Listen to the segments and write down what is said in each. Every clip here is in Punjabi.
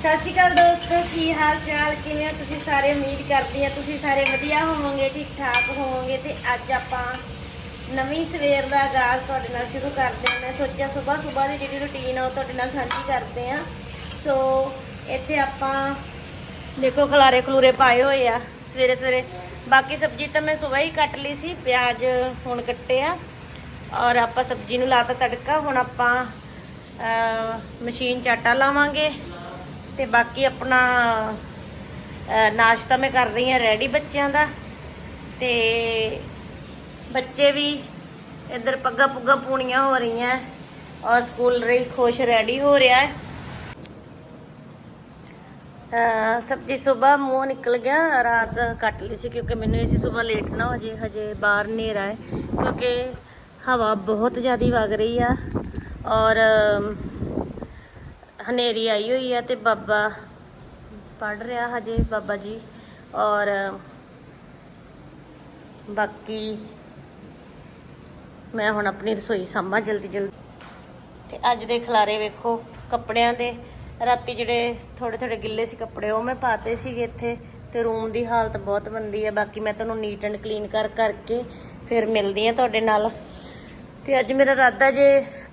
ਸਤਿ ਸ਼੍ਰੀ ਅਕਾਲ ਦੋਸਤੋ, ਕੀ ਹਾਲ ਚਾਲ ਕਿਵੇਂ ਹੋ? ਤੁਸੀਂ ਸਾਰੇ ਉਮੀਦ ਕਰਦੀ ਹਾਂ ਤੁਸੀਂ ਸਾਰੇ ਵਧੀਆ ਹੋਵੋਗੇ ਠੀਕ ਠਾਕ ਹੋਵੋਗੇ ਤੇ ਅੱਜ ਆਪਾਂ ਨਵੀਂ ਸਵੇਰ ਦਾ ਆਗਾਜ਼ ਤੁਹਾਡੇ ਨਾਲ ਸ਼ੁਰੂ ਕਰਦੇ ਹਾਂ। ਮੈਂ ਸੋਚਿਆ ਸਵੇਰ ਸਵੇਰ ਦੀ ਜਿਹੜੀ ਰੁਟੀਨ ਆ ਉਹ ਤੁਹਾਡੇ ਨਾਲ ਸਾਂਝੀ ਕਰਦੇ ਹਾਂ। ਸੋ ਇੱਥੇ ਆਪਾਂ ਦੇਖੋ ਖਲਾਰੇ ਖਲੂਰੇ ਪਾਏ ਹੋਏ ਆ ਸਵੇਰੇ ਸਵੇਰੇ ਬਾਕੀ ਸਬਜ਼ੀ ਤਾਂ ਮੈਂ ਸਵੇਰ ਹੀ ਕੱਟ ਲਈ ਸੀ, ਪਿਆਜ਼ ਹੁਣ ਕੱਟੇ ਆ। ਔਰ ਆਪਾਂ ਸਬਜ਼ੀ ਨੂੰ ਲਾਤਾ ਤੜਕਾ, ਹੁਣ ਆਪਾਂ ਮਸ਼ੀਨ 'ਚ ਆਟਾ ਲਾਵਾਂਗੇ। ਤੇ ਬਾਕੀ ਆਪਣਾ ਨਾਸ਼ਤਾ ਮੈਂ ਕਰ ਰਹੀ ਹਾਂ ਰੈਡੀ ਬੱਚਿਆਂ ਦਾ। ਤੇ ਬੱਚੇ ਵੀ ਇੱਧਰ ਪੱਗਾ ਪੁੱਗਾ ਪੂਣੀਆਂ ਹੋ ਰਹੀਆਂ। ਔਰ ਸਕੂਲ ਰਹੀ ਖੁਸ਼ ਰੈਡੀ ਹੋ ਰਿਹਾ ਹੈ। ਸਬਜ਼ੀ ਸਵੇਰ ਮੂੰਹ ਨਿਕਲ ਗਿਆ। ਰਾਤ ਕੱਟ ਲਈ ਸੀ ਕਿਉਂਕਿ ਮੈਨੂੰ ਇਸੇ ਸਵੇਰ ਲੇਟ ਨਾ ਹੋ ਜੇ, ਹਜੇ ਬਾਹਰ ਹਨੇਰਾ ਹੈ। ਕਿਉਂਕਿ ਹਵਾ ਬਹੁਤ ਜ਼ਿਆਦਾ ਵਗ ਰਹੀ ਆ। ਔਰ ਹਨੇਰੀ ਆਈ ਹੋਈ ਆ ਤੇ ਬਾਬਾ ਪੜ ਰਿਹਾ ਹਜੇ ਬਾਬਾ ਜੀ ਔਰ ਬਾਕੀ ਮੈਂ ਹੁਣ ਆਪਣੀ ਰਸੋਈ ਸਾਂਭਾਂ ਜਲਦੀ ਜਲਦੀ। ਤੇ ਅੱਜ ਦੇ ਖਲਾਰੇ ਵੇਖੋ ਕੱਪੜਿਆਂ ਦੇ, ਰਾਤੀ ਜਿਹੜੇ ਥੋੜੇ ਥੋੜੇ ਗਿੱਲੇ ਸੀ ਕੱਪੜੇ ਉਹ ਮੈਂ ਪਾਤੇ ਸੀਗੇ ਇੱਥੇ ਤੇ ਰੂਮ ਦੀ ਹਾਲਤ ਬਹੁਤ ਮੰਦੀ ਹੈ ਬਾਕੀ ਮੈਂ ਤੁਹਾਨੂੰ ਨੀਟ ਐਂਡ ਕਲੀਨ ਕਰ ਕਰਕੇ ਫਿਰ ਮਿਲਦੀ ਆ ਤੁਹਾਡੇ ਨਾਲ। ਤੇ ਅੱਜ ਮੇਰਾ ਇਰਾਦਾ ਜੇ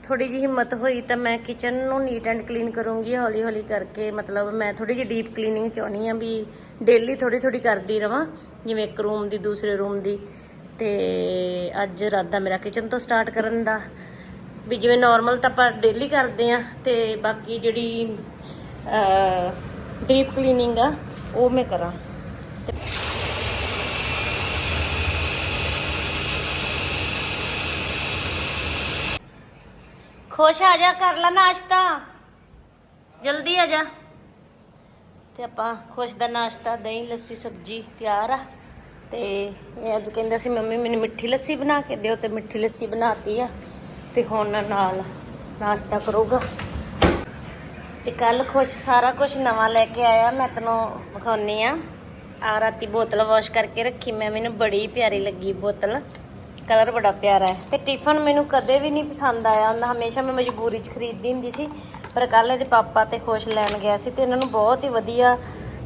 ਥੋੜੀ ਜਿਹੀ ਹਿੰਮਤ ਹੋਈ ਤਾਂ ਮੈਂ ਕਿਚਨ ਨੂੰ ਨੀਟ ਐਂਡ ਕਲੀਨ ਕਰੂੰਗੀ, ਹੌਲੀ ਹੌਲੀ ਕਰਕੇ। ਮਤਲਬ ਮੈਂ ਥੋੜੀ ਜਿਹੀ ਡੀਪ ਕਲੀਨਿੰਗ ਚਾਹਣੀ ਆ ਵੀ ਡੇਲੀ ਥੋੜੀ ਥੋੜੀ ਕਰਦੀ ਰਵਾਂ, ਜਿਵੇਂ ਇੱਕ ਰੂਮ ਦੀ, ਦੂਸਰੇ ਰੂਮ ਦੀ। ਤੇ ਅੱਜ ਇਰਾਦਾ ਮੇਰਾ ਕਿਚਨ ਤੋਂ ਸਟਾਰਟ ਕਰਨ ਦਾ। ਵੀ ਜਿਵੇਂ ਨਾਰਮਲ ਤਾਂ ਆਪਾਂ ਡੇਲੀ ਕਰਦੇ ਆ ਤੇ ਬਾਕੀ ਜਿਹੜੀ ਡੀਪ ਕਲੀਨਿੰਗ ਆ, ਉਹ ਮੈਂ ਕਰਾਂ। ਖੁਸ਼ ਆ ਜਾ, ਕਰ ਲੈ ਨਾਸ਼ਤਾ। ਜਲਦੀ ਆ ਜਾ। ਤੇ ਆਪਾਂ ਖੁਸ਼ ਦਾ ਨਾਸ਼ਤਾ, ਦਹੀਂ, ਲੱਸੀ, ਸਬਜੀ ਤਿਆਰ ਆ। ਤੇ ਇਹ ਅੱਜ ਕਹਿੰਦਾ ਸੀ, ਮੰਮੀ, ਮੈਨੂੰ ਮਿੱਠੀ ਲੱਸੀ ਬਣਾ ਕੇ ਦਿਓ। ਤੇ ਮਿੱਠੀ ਲੱਸੀ ਬਣਾਤੀ ਆ। ਤੇ ਹੁਣ ਨਾਲ ਨਾਸ਼ਤਾ ਕਰੂਗਾ। ਤੇ ਕੱਲ ਖੁਸ਼ ਸਾਰਾ ਕੁਝ ਨਵਾਂ ਲੈ ਕੇ ਆਇਆ। ਮੈਂ ਤੈਨੂੰ ਵਿਖਾਉਣੀ ਆ। ਆ ਰਾਤੀ ਬੋਤਲ ਵਾਸ਼ ਕਰਕੇ ਰੱਖੀ। ਮੈਂ, ਮੈਨੂੰ ਬੜੀ ਪਿਆਰੀ ਲੱਗੀ ਬੋਤਲ। ਕਲਰ ਬੜਾ ਪਿਆਰਾ ਹੈ। ਤੇ ਟਿਫਨ ਮੈਨੂੰ ਕਦੇ ਵੀ ਨਹੀਂ ਪਸੰਦ ਆਇਆ। ਹੁੰਦਾ ਹਮੇਸ਼ਾ ਮੈਂ ਮਜਬੂਰੀ 'ਚ ਖਰੀਦਦੀ ਹੁੰਦੀ ਸੀ, ਪਰ ਕੱਲ ਇਹਦੇ ਪਾਪਾ ਤੇ ਖੁਸ਼ ਲੈਣ ਗਿਆ ਸੀ ਤੇ ਇਹਨਾਂ ਨੂੰ ਬਹੁਤ ਹੀ ਵਧੀਆ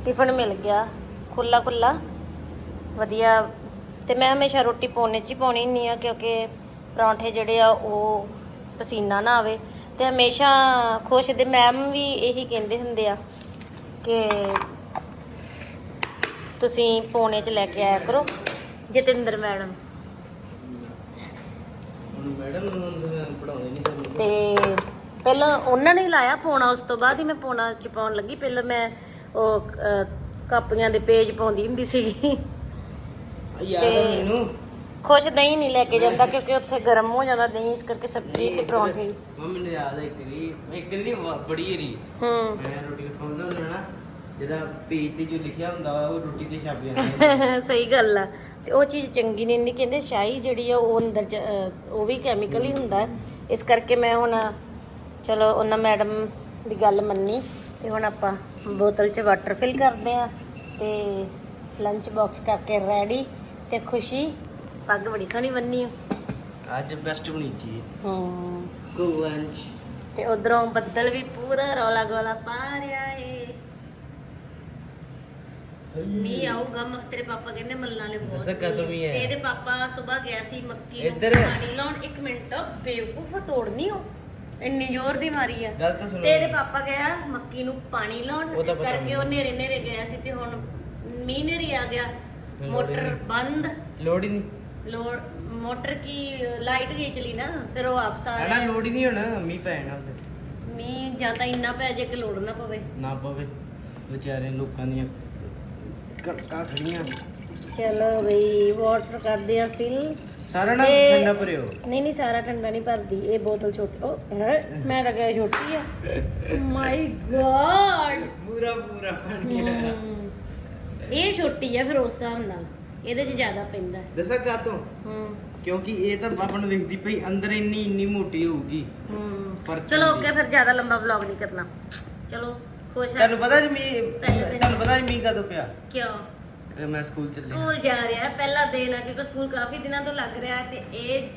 ਟਿਫਨ ਮਿਲ ਗਿਆ। ਖੁੱਲਾ ਖੁੱਲਾ ਵਧੀਆ। ਤੇ ਮੈਂ ਹਮੇਸ਼ਾ ਰੋਟੀ ਪੌਣੇ 'ਚ ਹੀ ਪਾਉਣੀ ਹੁੰਦੀ ਆ ਕਿਉਂਕਿ ਪਰੌਂਠੇ ਜਿਹੜੇ ਆ ਉਹ ਪਸੀਨਾ ਨਾ ਆਵੇ। ਤੇ ਹਮੇਸ਼ਾ ਖੁਸ਼ ਦੇ ਮੈਮ ਵੀ ਇਹੀ ਕਹਿੰਦੇ ਹੁੰਦੇ ਆ ਕਿ ਤੁਸੀਂ ਪੌਣੇ 'ਚ ਲੈ ਕੇ ਆਇਆ ਕਰੋ। ਜਤਿੰਦਰ ਮੈਡਮ। ਹੁਣ ਮੈਡਮ ਪੜਾਉਂਦੇ ਨਹੀਂ ਸਾਨੂੰ ਤੇ ਪਹਿਲਾਂ ਉਹਨਾਂ ਨੇ ਹੀ ਲਾਇਆ ਪੌਣਾ ਉਸ ਤੋਂ ਬਾਅਦ ਹੀ ਮੈਂ ਪੌਣਾ ਚ ਪਾਉਣ ਲੱਗੀ। ਪਹਿਲਾਂ ਮੈਂ ਉਹ ਅਹ, ਕਾਪੀਆਂ ਦੇ ਪੇਜ ਪਾਉਂਦੀ ਹੁੰਦੀ ਸੀਗੀ। ਯਾਦ ਆ ਤੇ- ਮੈਨੂੰ। ਖੁਸ਼ ਦਹੀਂ ਨਹੀਂ ਲੈ ਕੇ ਜਾਂਦਾ ਕਿਉਂਕਿ ਉੱਥੇ ਗਰਮ ਹੋ ਜਾਂਦਾ ਦਹੀਂ ਇਸ ਕਰਕੇ ਸਬਜ਼ੀ ਤੇ ਪਰੌਂਠੇ। ਮੰਮੀ ਮੈਨੂੰ ਯਾਦ ਆ ਇੱਕ ਰੀ। ਇੱਕ ਰੀ ਬੜੀ ਰੀ। ਹੂੰ। ਮੈਂ ਰੋਟੀ ਖਾਂਦਾ ਹੁੰਦਾ ਨਾ ਜਿਹਦਾ ਪੇਜ ਤੇ ਜੋ ਲਿਖਿਆ ਹੁੰਦਾ ਵਾ, ਉਹ ਰੋਟੀ ਤੇ ਛਪ ਜਾਂਦਾ। ਸਹੀ ਗੱਲ ਆ। ਤੇ ਉਹ ਚੀਜ਼ ਚੰਗੀ ਨਹੀਂ ਹੁੰਦੀ ਕਹਿੰਦੇ ਸ਼ਾਹੀ ਜਿਹੜੀ ਆ ਉਹ ਅੰਦਰ ਉਹ ਵੀ ਕੈਮੀਕਲ ਹੀ ਹੁੰਦਾ। ਇਸ ਕਰਕੇ ਮੈਂ ਹੁਣ ਚਲੋ ਉਹਨਾਂ ਮੈਡਮ ਦੀ ਗੱਲ ਮੰਨੀ ਤੇ ਹੁਣ ਆਪਾਂ ਬੋਤਲ 'ਚ ਵਾਟਰ ਫਿਲ ਕਰਦੇ ਆ ਤੇ ਲੰਚ ਬਾਕਸ ਕਰਕੇ ਰੈਡੀ ਤੇ ਖੁਸ਼ੀ ਪੱਗ ਬੜੀ ਸੋਹਣੀ ਬੰਨੀ ਹੋ ਅੱਜ ਬੈਸਟ ਬਣੀ ਜੀ। ਹੂੰ। ਕੋਵੰਚ ਤੇ ਉਧਰੋਂ ਬੱਦਲ ਵੀ ਪੂਰਾ ਰੌਲਾ ਗੋਲਾ ਪਾ ਰਿਹਾ ਏ। ਮੀਂਹ ਆਊਗਾ ਮ- ਤੇਰੇ ਪਾਪਾ ਕਹਿੰਦੇ ਮੱਲਾਂ ਵਾਲੇ ਬਹੁਤ ਦੱਸਾਂ ਕਦੋਂ ਮੀਂਹ ਹੈ? ਤੇ ਇਹਦੇ ਪਾਪਾ ਸਵੇਰ ਗਿਆ ਸੀ ਮੱਕੀ ਨੂੰ ਇੱਧਰ? ਪਾਣੀ ਲਾਉਣ। ਇੱਕ ਮਿੰਟ ਬੇਵਕੂਫ ਤੋੜਨੀ ਹੋ ਇੰਨੀ ਜ਼ੋਰ ਦੀ ਮਾਰੀ ਆ। ਗੱਲ ਤਾਂ ਸੁਣੋ ਤੇ ਇਹਦੇ ਪਾਪਾ ਗਿਆ ਮੱਕੀ ਨੂੰ ਪਾਣੀ ਲਾਉਣ। ਉਹ ਤਾਂ ਇਸ ਪਤਾ ਕਰਕੇ ਉਹ ਨੇਰੇ ਨੇਰੇ ਗਿਆ ਸੀ ਤੇ ਹੁਣ ਮੀਂਹ ਨੇਰੀ ਆ ਗਿਆ। ਲੋੜ ਮੋਟਰ ਨਹੀਂ। ਬੰਦ। ਲੋੜ ਹੀ ਨਹੀਂ। ਲੋੜ ਮੋਟਰ ਕੀ ਲਾਈਟ ਗਈ ਚਲੀ ਨਾ ਫਿਰ ਉਹ ਵਾਪਸ ਆ ਹਣਾ ਗਿਆ। ਲੋੜ ਹੀ ਨਹੀਂ ਹੋਣਾ ਮੀਂਹ ਪੈਣਾ ਫਿਰ ਮੀਂਹ ਜਾਂ ਤਾਂ ਇੰਨਾ ਪੈ ਜੇ ਕਿ ਲੋੜ ਨਾ ਪਵੇ। ਨਾ ਪਵੇ। ਵਿਚਾਰੇ ਲੋਕਾਂ ਦੀਆਂ ਕਣਕਾਂ ਖੜੀਆਂ। ਚਲੋ ਬਈ ਵਾਟਰ ਕਰਦੇ ਆ ਫਿਲ ਸਾਰਾ ਨਾ ਠੰਡਾ ਭਰਿਓ। ਨਹੀਂ ਨਹੀਂ ਸਾਰਾ ਠੰਡਾ ਨਹੀਂ ਭਰਦੀ। ਇਹ ਬੋਤਲ ਛੋਟੀ ਉਹ ਹੈ? ਮੈਂ ਤਾਂ ਕਿਹਾ ਛੋਟੀ ਆ। ਮਾਈ ਗॉड ਪੂਰਾ ਪੂਰਾ ਪਾਣੀ ਇਹ ਛੋਟੀ ਆ ਫਿਰ ਉਸ ਹਿਸਾਬ ਨਾਲ। ਇਹਦੇ 'ਚ ਜ਼ਿਆਦਾ ਪੈਂਦਾ। ਦੱਸਾਂ ਕਾਤੋਂ ਹੂੰ। ਕਿਉਂਕਿ ਇਹ ਤਾਂ ਆਪਾਂ ਨੂੰ ਵੇਖਦੀ ਪਈ ਅੰਦਰ ਇੰਨੀ ਇੰਨੀ ਮੋਟੀ ਹੋਊਗੀ। ਹੂੰ। ਪਰ ਚਲੋ। ਓਕੇ ਫਿਰ ਜ਼ਿਆਦਾ ਲੰਬਾ ਵਲੌਗ ਨਹੀਂ ਕਰਨਾ। ਚਲੋ। ਖੁਸ਼ ਆ ਤੁਹਾਨੂੰ ਪਤਾ ਜੀ ਮੀਂਹ ਪਹਿਲੇ ਦਿਨ। ਤੁਹਾਨੂੰ ਪਤਾ ਜੀ ਮੀਂਹ ਕਦੋਂ ਪਿਆ? ਕਿਉਂ? ਇਹ ਮੈਂ ਸਕੂਲ ਚੱਲਿਆ। ਸਕੂਲ ਜਾ ਰਿਹਾ ਹੈ ਪਹਿਲਾ ਦਿਨ ਹੈ ਕਿਉਂਕਿ ਸਕੂਲ ਕਾਫੀ ਦਿਨਾਂ ਤੋਂ ਲੱਗ ਰਿਹਾ ਹੈ ਤੇ ਇਹ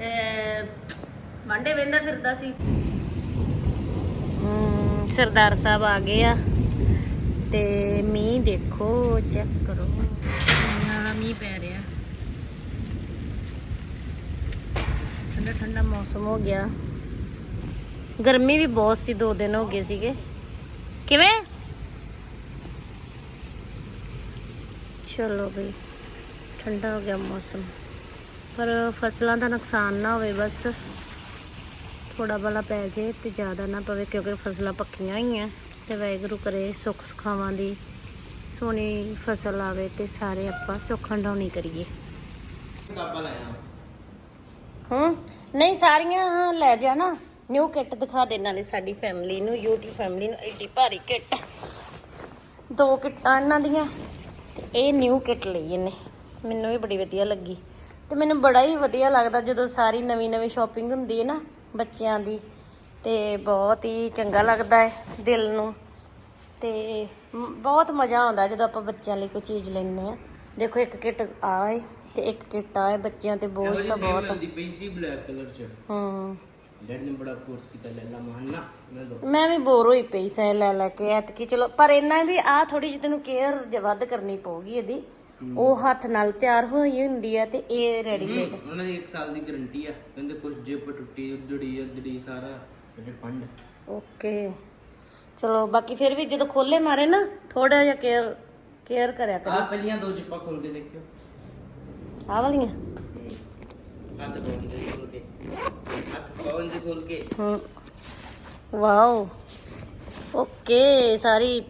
ਅਹ, ਵਾਂਡੇ ਵੇਂਦਾ ਫਿਰਦਾ ਸੀ। ਸਰਦਾਰ ਸਾਹਿਬ ਆ ਗਏ ਆ ਤੇ ਮੀਂਹ ਦੇਖੋ ਚੈੱਕ ਕਰੋ। ਕਿੰਨਾ ਮੀਂਹ ਪੈ ਰਿਹਾ। ਠੰਡਾ ਠੰਡਾ ਮੌਸਮ ਹੋ ਗਿਆ। ਗਰਮੀ ਵੀ ਬਹੁਤ ਸੀ ਦੋ ਦਿਨ ਹੋ ਗਏ ਸੀਗੇ। ਕਿਵੇਂ? ਚਲੋ ਬਈ ਠੰਡਾ ਹੋ ਗਿਆ ਮੌਸਮ। ਪਰ ਫਸਲਾਂ ਦਾ ਨੁਕਸਾਨ ਨਾ ਹੋਵੇ ਬਸ। ਥੋੜਾ ਬਲਾ ਪੈ ਜੇ ਤੇ ਜ਼ਿਆਦਾ ਨਾ ਪਵੇ ਕਿਉਂਕਿ ਫਸਲਾਂ ਪੱਕੀਆਂ ਹੀ ਆ ਤੇ ਵਾਹਿਗੁਰੂ ਕਰੇ ਸੁੱਖ ਸੁਖਾਵਾਂ ਦੀ। ਸੋਹਣੀ ਫਸਲ ਆਵੇ ਤੇ ਸਾਰੇ ਆਪਾਂ ਸੁੱਖ ਹੰਡਾਉਣੀ ਕਰੀਏ। ਹੂੰ? ਨਹੀਂ ਸਾਰੀਆਂ ਲੈ ਜਾ ਨਾ। ਨਿਊ ਕਿੱਟ ਦਿਖਾ ਦੇ ਨਾਲੇ ਸਾਡੀ ਫੈਮਿਲੀ ਨੂੰ YouTube ਫੈਮਿਲੀ ਨੂੰ ਐਡੀ ਭਾਰੀ ਕਿੱਟ। ਦੋ ਕਿੱਟਾਂ ਇਹਨਾਂ ਦੀਆਂ ਤੇ ਇਹ ਨਿਊ ਕਿੱਟ ਲਈ ਇਹਨੇ। ਮੈਨੂੰ ਵੀ ਬੜੀ ਵਧੀਆ ਲੱਗੀ। ਤੇ ਮੈਨੂੰ ਬੜਾ ਹੀ ਵਧੀਆ ਲੱਗਦਾ ਜਦੋਂ ਸਾਰੀ ਨਵੀਂ ਨਵੀਂ ਸ਼ਾਪਿੰਗ ਹੁੰਦੀ ਹੈ ਨਾ ਬੱਚਿਆਂ ਦੀ। ਤੇ ਬਹੁਤ ਹੀ ਚੰਗਾ ਲੱਗਦਾ ਹੈ ਦਿਲ ਨੂੰ। ਤੇ ਬਹੁਤ ਮਜ਼ਾ ਆਉਂਦਾ ਜਦੋਂ ਆਪਾਂ ਬੱਚਿਆਂ ਲਈ ਕੋਈ ਚੀਜ਼ ਲੈਂਦੇ ਆ ਦੇਖੋ ਇੱਕ ਕਿੱਟ ਆ ਏ ਤੇ ਇੱਕ ਕਿੱਟ ਆ ਏ ਬੱਚਿਆਂ ਤੇ ਬੋਝ ਤਾਂ ਬਹੁਤ ਆ। ਮਿਲਦੀ ਪਈ ਸੀ ਬਲੈਕ ਕਲਰ ਚ। ਹੂੰ। ਡੈਡ ਨੇ ਬੜਾ ਕੋਰਸ ਕੀਤਾ ਲੈਲਾ ਮਹਾਨਾ ਮੈਂ ਵੀ ਬੋਰ ਹੋਈ ਪਈ ਸੈ ਲੈ ਲੈ ਕੇ ਐਤਕੀ ਚਲੋ ਪਰ ਇਹਨਾਂ ਵੀ ਆ ਥੋੜੀ ਜਿਹੀ ਤੈਨੂੰ ਕੇਅਰ ਵੱਧ ਕਰਨੀ ਪਊਗੀ ਇਹਦੀ। ਉਹ ਹੱਥ ਨਾਲ ਤਿਆਰ ਹੋਈ ਹੁੰਦੀ ਆ ਤੇ ਇਹ ਰੈਡੀਮੇਡ ਉਹਨਾਂ ਦੀ 1 ਸਾਲ ਦੀ ਗਾਰੰਟੀ ਆ। ਕਹਿੰਦੇ ਕੁਝ ਜਿਪ ਟੁੱਟੀ ਉਜੜੀ ਉਜੜੀ ਸਾਰਾ ਰਿਫੰਡ ਓਕੇ। ਚਲੋ ਬਾਕੀ ਫਿਰ ਵੀ ਜਦੋਂ ਖੋਲੇ ਮਾਰੇ ਨਾ ਥੋੜਾ ਜਿਹਾ ਕੇਅਰ ਕੇਅਰ ਕਰਿਆ ਆ ਕਰੋ ਪਹਿਲੀਆਂ ਦੋ ਜਿਪਾਂ ਖੋਲ ਕੇ ਦੇਖਿਓ। ਆ ਵਾਲੀਆਂ? ਹੱਥ ਪਾਉਣ ਦੇ ਖੋਲ ਕੇ। ਹੱਥ ਪਾਉਣ ਦੇ ਖੋਲ ਕੇ। ਹੂੰ ਵਾਓ। ਓਕੇ ਸਾਰੀ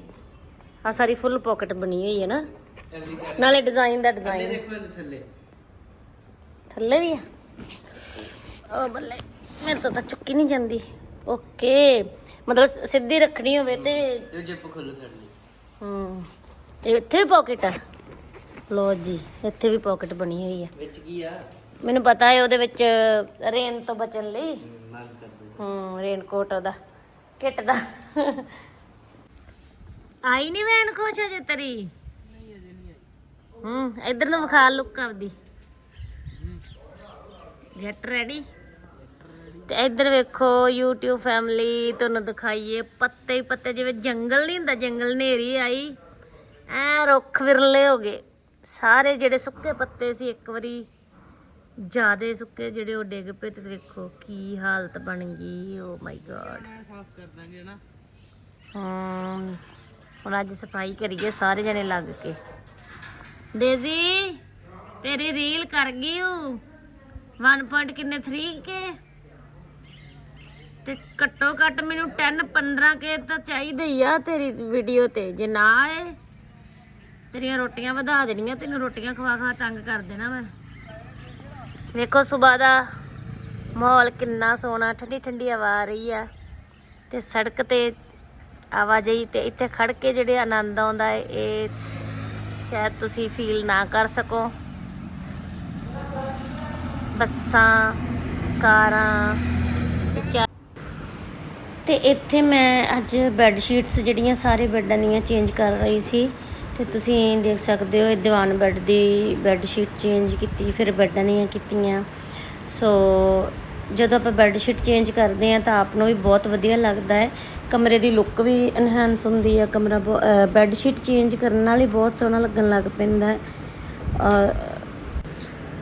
ਆ ਸਾਰੀ ਫੁੱਲ ਪਾਕਟ ਬਣੀ ਹੋਈ ਹੈ ਨਾ? ਥੱਲੇ ਨਾਲੇ ਡਿਜ਼ਾਈਨ ਦਾ ਥੱਲੇ ਡਿਜ਼ਾਈਨ ਦੇਖੋ ਇਹਦੇ ਥੱਲੇ। ਥੱਲੇ ਵੀ ਆ? ਓ ਬੱਲੇ ਮੇਰੇ ਤੋਂ ਤਾਂ ਚੁੱਕੀ ਨਹੀਂ ਜਾਂਦੀ। ਓਕੇ ਮਤਲਬ ਸਿੱਧੀ ਰੱਖਣੀ ਹੋਵੇ ਤੇ ਇਹ ਜਿਪ ਖੋਲੋ ਥੱਲੇ। ਹੂੰ ਇੱਥੇ ਵੀ ਪਾਕਟ ਆ? ਲੋ ਜੀ ਇੱਥੇ ਵੀ ਪਾਕਟ ਬਣੀ ਹੋਈ ਆ। ਵਿੱਚ ਕੀ ਆ? ਮੈਨੂੰ ਪਤਾ ਹੈ ਉਹਦੇ ਵਿੱਚ ਰੇਨ ਤੋਂ ਬਚਣ ਲਈ। ਹੂੰ ਰੇਨ ਕੋਟ ਉਹਦਾ ਕਿੱਟ ਦਾ। ਆਈ ਨਹੀਂ ਵੈਨ ਖੁਸ਼ ਅਜੇ ਤੇਰੀ? ਹੂੰ ਇਧਰ ਨੂੰ ਵਿਖਾ ਲੁੱਕ ਆਪਦੀ। ਗੈਟ ਰੈਡੀ ਤੇ ਇੱਧਰ ਵੇਖੋ YouTube ਫੈਮਿਲੀ ਤੁਹਾਨੂੰ ਦਿਖਾਈਏ ਪੱਤੇ ਹੀ ਪੱਤੇ ਜਿਵੇਂ ਜੰਗਲ ਨਹੀਂ ਹੁੰਦਾ ਜੰਗਲ ਨੇਰੀ ਆਈ। ਐ ਰੁੱਖ ਵਿਰਲੇ ਹੋ ਗਏ। ਸਾਰੇ ਜਿਹੜੇ ਸੁੱਕੇ ਪੱਤੇ ਸੀ ਇੱਕ ਵਾਰੀ। ਜਿਆਦੇ ਸੁੱਕੇ ਜਿਹੜੇ ਉਹ ਡਿੱਗ ਪਏ ਤੇ ਵੇਖੋ ਕੀ ਹਾਲਤ ਬਣ ਗਈ ਓ ਮਾਈ ਗॉड ਮੈਂ ਸਾਫ਼ ਕਰ ਦਾਂਗੇ ਨਾ ਹਾਂ ਹੁਣ ਅੱਜ ਸਫ਼ਾਈ ਕਰੀਏ ਸਾਰੇ ਜਣੇ ਲੱਗ ਕੇ। ਦੇਜ਼ੀ ਤੇਰੀ ਰੀਲ ਕਰ ਗਈ ਹੂੰ 1 ਪੁਆਇੰਟ ਕਿੰਨੇ 3 ਕੇ? ਤੇ ਘੱਟੋ ਘੱਟ ਮੈਨੂੰ 10 15 ਕੇ ਤਾਂ ਚਾਹੀਦੇ ਹੀ ਆ ਤੇਰੀ ਵੀਡੀਓ ਤੇ। ਜੇ ਨਾ ਆਏ ਤੇਰੀਆਂ ਰੋਟੀਆਂ ਵਧਾ ਦੇਣੀਆਂ ਤੈਨੂੰ ਰੋਟੀਆਂ ਖਵਾ ਖਵਾ ਤੰਗ ਕਰ ਦੇਣਾ ਮੈਂ। ਵੇਖੋ ਸਵੇਰ ਦਾ ਮਾਹੌਲ ਕਿੰਨਾ ਸੋਹਣਾ ਠੰਡੀ ਠੰਡੀ ਹਵਾ ਆ ਰਹੀ ਆ ਤੇ ਸੜਕ ਤੇ ਆਵਾਜਾਈ ਤੇ ਇੱਥੇ ਖੜ ਕੇ ਜਿਹੜੇ ਆਨੰਦ ਆਉਂਦਾ ਹੈ, ਇਹ ਸ਼ਾਇਦ ਤੁਸੀਂ ਫੀਲ ਨਾ ਕਰ ਸਕੋ। ਬੱਸਾਂ, ਕਾਰਾਂ ਤੇ ਚਾ- ਇੱਥੇ ਮੈਂ ਅੱਜ ਬੈੱਡ ਸ਼ੀਟਸ ਜਿਹੜੀਆਂ ਸਾਰੇ ਬੈੱਡਾਂ ਦੀਆਂ ਚੇਂਜ ਕਰ ਰਹੀ ਸੀ। ਤੇ ਤੁਸੀਂ ਦੇਖ ਸਕਦੇ ਹੋ ਇਹ ਦੀਵਾਨ ਬੈੱਡ ਦੀ ਬੈੱਡ ਸ਼ੀਟ ਚੇਂਜ ਕੀਤੀ, ਫਿਰ ਬੈੱਡਾਂ ਦੀਆਂ ਕੀਤੀਆਂ। ਸੋ ਜਦੋਂ ਆਪਾਂ ਬੈੱਡ ਸ਼ੀਟ ਚੇਂਜ ਕਰਦੇ ਆ ਤਾਂ ਆਪ ਨੂੰ ਵੀ ਬਹੁਤ ਵਧੀਆ ਲੱਗਦਾ ਹੈ। ਕਮਰੇ ਦੀ ਲੁੱਕ ਵੀ ਐਨਹਾਂਸ ਹੁੰਦੀ ਹੈ, ਕਮਰਾ ਬੈੱਡ ਸ਼ੀਟ ਚੇਂਜ ਕਰਨ ਨਾਲ ਹੀ ਬਹੁਤ ਸੋਹਣਾ ਲੱਗਣ ਲੱਗ ਪੈਂਦਾ ਹੈ।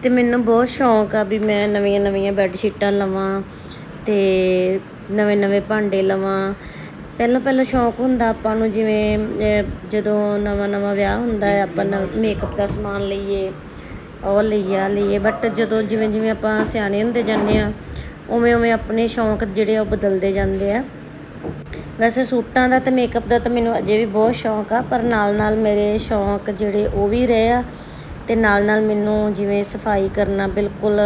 ਤੇ ਮੈਨੂੰ ਬਹੁਤ ਸ਼ੌਂਕ ਆ ਵੀ ਮੈਂ ਨਵੀਆਂ ਨਵੀਆਂ ਬੈੱਡ ਸ਼ੀਟਾਂ ਲਵਾਂ ਤੇ ਨਵੇਂ ਨਵੇਂ ਭਾਂਡੇ ਲਵਾਂ। ਪਹਿਲਾਂ ਪਹਿਲਾਂ ਸ਼ੌਂਕ ਹੁੰਦਾ ਆਪਾਂ ਨੂੰ ਜਿਵੇਂ ਜਦੋਂ ਨਵਾਂ ਨਵਾਂ ਵਿਆਹ ਹੁੰਦਾ ਹੈ, ਆਪਾਂ ਮੇਕਅਪ ਦਾ ਸਮਾਨ ਲਈਏ, ਉਹ ਲਈਏ, ਆਹ ਲਈਏ ਬਟ ਜਦੋਂ ਜਿਵੇਂ ਜਿਵੇਂ ਆਪਾਂ ਸਿਆਣੇ ਹੁੰਦੇ ਜਾਂਦੇ ਆ ਉਵੇਂ ਉਵੇਂ ਆਪਣੇ ਸ਼ੌਂਕ ਜਿਹੜੇ ਆ ਉਹ ਬਦਲਦੇ ਜਾਂਦੇ ਆ। ਵੈਸੇ ਸੂਟਾਂ ਦਾ ਤੇ ਮੇਕਅਪ ਦਾ ਤਾਂ ਮੈਨੂੰ ਅਜੇ ਵੀ ਬਹੁਤ ਸ਼ੌਂਕ ਆ, ਪਰ ਨਾਲ ਨਾਲ ਮੇਰੇ ਸ਼ੌਂਕ ਜਿਹੜੇ ਉਹ ਵੀ ਰਹੇ ਆ, ਤੇ ਨਾਲ ਨਾਲ ਮੈਨੂੰ ਜਿਵੇਂ ਸਫ਼ਾਈ ਕਰਨਾ ਬਿਲਕੁਲ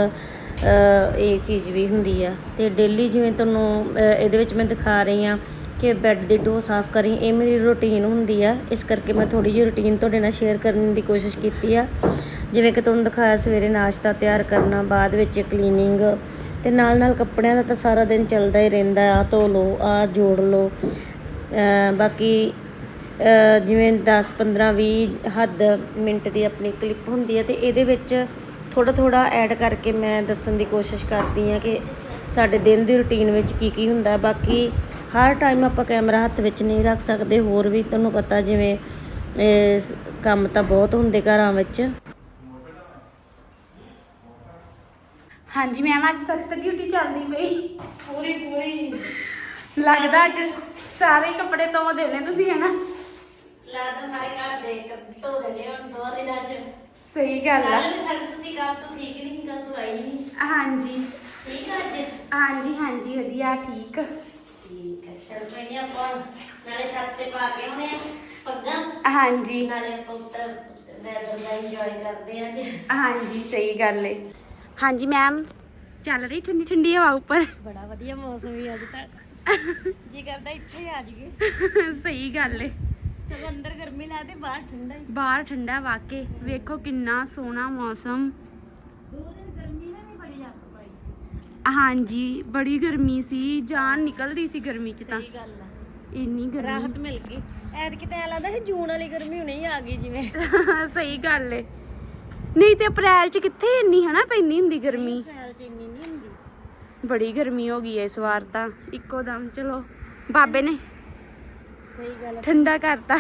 ਇਹ ਚੀਜ਼ ਵੀ ਹੁੰਦੀ ਆ। ਤੇ ਡੇਲੀ ਜਿਵੇਂ ਤੁਹਾਨੂੰ ਇਹਦੇ ਵਿੱਚ ਮੈਂ ਦਿਖਾ ਰਹੀ ਆ ਕਿ ਬੈੱਡ ਦੀ ਡੋ ਸਾਫ਼ ਕਰੀ, ਇਹ ਮੇਰੀ ਰੁਟੀਨ ਹੁੰਦੀ ਆ। ਇਸ ਕਰਕੇ ਮੈਂ ਥੋੜੀ ਜਿਹੀ ਰੁਟੀਨ ਤੁਹਾਡੇ ਨਾਲ ਸ਼ੇਅਰ ਕਰਨ ਦੀ ਕੋਸ਼ਿਸ਼ ਕੀਤੀ ਆ। ਜਿਵੇਂ ਕਿ ਤੁਹਾਨੂੰ ਦਿਖਾਇਆ, ਸਵੇਰੇ ਨਾਸ਼ਤਾ ਤਿਆਰ ਕਰਨਾ, ਬਾਅਦ ਵਿੱਚ ਕਲੀਨਿੰਗ ਤੇ ਨਾਲ ਨਾਲ ਕੱਪੜਿਆਂ ਦਾ ਤਾਂ ਸਾਰਾ ਦਿਨ ਚੱਲਦਾ ਹੀ ਰਹਿੰਦਾ ਆ। ਧੋ ਲਓ, ਆ ਜੋੜ ਲਓ। ਬਾਕੀ ਜਿਵੇਂ 10 15 20 ਹੱਦ ਮਿੰਟ ਦੀ ਆਪਣੀ ਕਲਿੱਪ ਹੁੰਦੀ ਹੈ ਤੇ ਇਹਦੇ ਵਿੱਚ ਥੋੜਾ ਥੋੜਾ ਐਡ ਕਰਕੇ ਮੈਂ ਦੱਸਣ ਦੀ ਕੋਸ਼ਿਸ਼ ਕਰਦੀ ਹਾਂ ਕਿ ਸਾਡੇ ਦਿਨ ਦੀ ਰੁਟੀਨ ਵਿੱਚ ਕੀ ਕੀ ਹੁੰਦਾ। ਬਾਕੀ ਹਰ ਟਾਈਮ ਆਪਾਂ ਕੈਮਰਾ ਹੱਥ ਵਿੱਚ ਨਹੀਂ ਰੱਖ ਸਕਦੇ ਹੋਰ ਵੀ ਤੁਹਾਨੂੰ ਪਤਾ ਜਿਵੇਂ ਕੰਮ ਤਾਂ ਬਹੁਤ ਹੁੰਦੇ ਘਰਾਂ ਵਿੱਚ। ਹਾਂਜੀ ਮੈਮ ਅੱਜ ਸਖਤ ਡਿਊਟੀ ਚੱਲਦੀ ਪਈ। ਪੂਰੀ ਪੂਰੀ। ਲੱਗਦਾ ਅੱਜ ਸਾਰੇ ਕੱਪੜੇ ਧੋ ਦੇਣੇ ਤੁਸੀਂ ਹਨਾ? ਲੱਗਦਾ ਸਾਰੇ ਘਰ ਦੇ ਧੋ ਦੇਣੇ ਹੁਣ ਦੋ ਦਿਨਾਂ ਚ ਸਹੀ ਗੱਲ ਆ। ਸਖਤ ਸੀ ਕੱਲ ਤੂੰ ਠੀਕ ਨਹੀਂ ਕੱਲ ਤੂੰ ਆਈ ਨਹੀਂ। ਹਾਂਜੀ। ਠੀਕ ਆ ਅੱਜ? ਹਾਂਜੀ ਹਾਂਜੀ ਵਧੀਆ ਠੀਕ। ਚਲ ਪੈਣੀ ਆਪਾਂ ਨਾਲੇ ਛੱਤ ਤੇ ਪਾ ਕੇ ਆਉਣੇ ਆ ਪੱਗਾਂ। ਹਾਂਜੀ। ਨਾਲੇ ਆਪਾਂ ਉੱਤਰ ਵੈਦਰ ਦਾ ਇੰਜੋਏ ਕਰਦੇ ਆ ਅੱਜ। ਹਾਂਜੀ ਸਹੀ ਗੱਲ ਏ। ਹਾਂਜੀ ਮੈਮ ਚੱਲ ਰਹੀ ਠੰਡੀ ਠੰਡੀ ਹਵਾ ਉੱਪਰ? ਬੜਾ ਵਧੀਆ ਮੌਸਮ ਵੀ ਅੱਜ ਤੱਕ ਜੀ ਕਰਦਾ ਇੱਥੇ ਹੀ ਆ ਜਾਈਏ। ਸਹੀ ਗੱਲ ਏ। ਸਭ ਅੰਦਰ ਗਰਮੀ ਲੱਗਦੀ ਬਾਹਰ ਠੰਡਾ ਹੀ। ਬਾਹਰ ਠੰਡਾ ਵਾਕੇ ਵੇਖੋ ਕਿੰਨਾ ਸੋਹਣਾ ਮੌਸਮ ਦੋ ਦਿਨ ਗਰਮੀ ਨਾ ਵੀ ਬੜੀ ਹੱਥ ਪਾਈ ਸੀ ਹਾਂਜੀ ਬੜੀ ਗਰਮੀ ਸੀ ਜਾਨ ਨਿਕਲਦੀ ਸੀ ਗਰਮੀ ਚ ਤਾਂ। ਸਹੀ ਗੱਲ ਆ। ਇੰਨੀ ਗਰਮੀ। ਰਾਹਤ ਮਿਲ ਗਈ। ਐਦ ਕਿਤੇ ਐ ਲੱਗਦਾ ਸੀ ਜੂਨ ਵਾਲੀ ਗਰਮੀ ਹੁਣੇ ਹੀ ਆ ਗਈ ਜਿਵੇਂ। ਸਹੀ ਗੱਲ ਏ। ਨਹੀਂ ਤੇ ਅਪ੍ਰੈਲ ਚ ਕਿੱਥੇ ਇੰਨੀ ਹਨਾ ਪੈਂਦੀ ਹੁੰਦੀ ਗਰਮੀ। ਅਪ੍ਰੈਲ ਚ ਇੰਨੀ ਨਹੀਂ ਹੁੰਦੀ। ਬੜੀ ਗਰਮੀ ਹੋ ਗਈ ਐ ਇਸ ਵਾਰ ਤਾਂ ਇੱਕੋ ਦਮ ਚਲੋ ਬਾਬੇ ਨੇ ਸਹੀ ਗੱਲ ਆ। ਠੰਡਾ ਕਰਤਾ।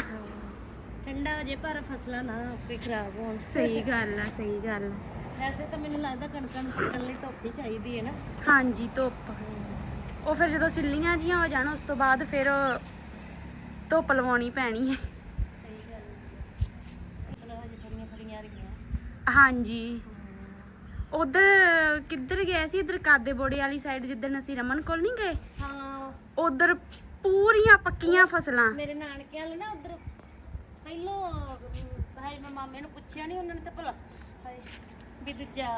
ਠੰਡਾ ਹੋ ਜੇ ਪਰ ਫਸਲਾਂ ਨਾ ਆਪੇ ਖਰਾਬ ਹੋਣ। ਸਹੀ ਗੱਲ ਆ ਸਹੀ ਗੱਲ ਆ। ਵੈਸੇ ਤਾਂ ਮੈਨੂੰ ਲੱਗਦਾ ਕਣਕਾਂ ਨੂੰ ਪੱਕਣ ਲਈ ਧੁੱਪ ਹੀ ਚਾਹੀਦੀ ਹੈ ਨਾ। ਹਾਂਜੀ ਧੁੱਪ। ਉਹ ਫਿਰ ਜਦੋਂ ਸਿੱਲੀਆਂ ਜੀਆਂ ਹੋ ਜਾਣ ਉਸ ਤੋਂ ਬਾਅਦ ਫਿਰ ਧੁੱਪ ਲਵਾਉਣੀ ਪੈਣੀ ਹੈ। ਸਹੀ ਗੱਲ ਹੈ। ਮਤਲਬ ਹਜੇ ਥੋੜੀਆਂ ਥੋੜੀਆਂ ਰਹੀਆਂ। ਹਾਂਜੀ। ਉਧਰ ਕਿੱਧਰ ਗਏ ਸੀ? ਇਧਰ ਕਾਦੇ ਬੋੜੇ ਵਾਲੀ ਸਾਈਡ ਜਿੱਦਣ ਅਸੀਂ ਰਮਨ ਕੋਲ ਨਹੀਂ ਗਏ? ਹਾਂ। ਉਧਰ ਪੂਰੀਆਂ ਪੱਕੀਆਂ ਫਸਲਾਂ। ਮੇਰੇ ਨਾਨਕੇ ਵਾਲੇ ਨਾ ਉਧਰ। ਪਹਿਲੋਂ ਹਾਏ ਮੈਂ ਮਾਮੇ ਨੂੰ ਪੁੱਛਿਆ ਨਹੀਂ ਉਹਨਾਂ ਨੇ ਤਾਂ ਭਲਾ ਹਾਏ। ਵੀ ਦੂਜਾ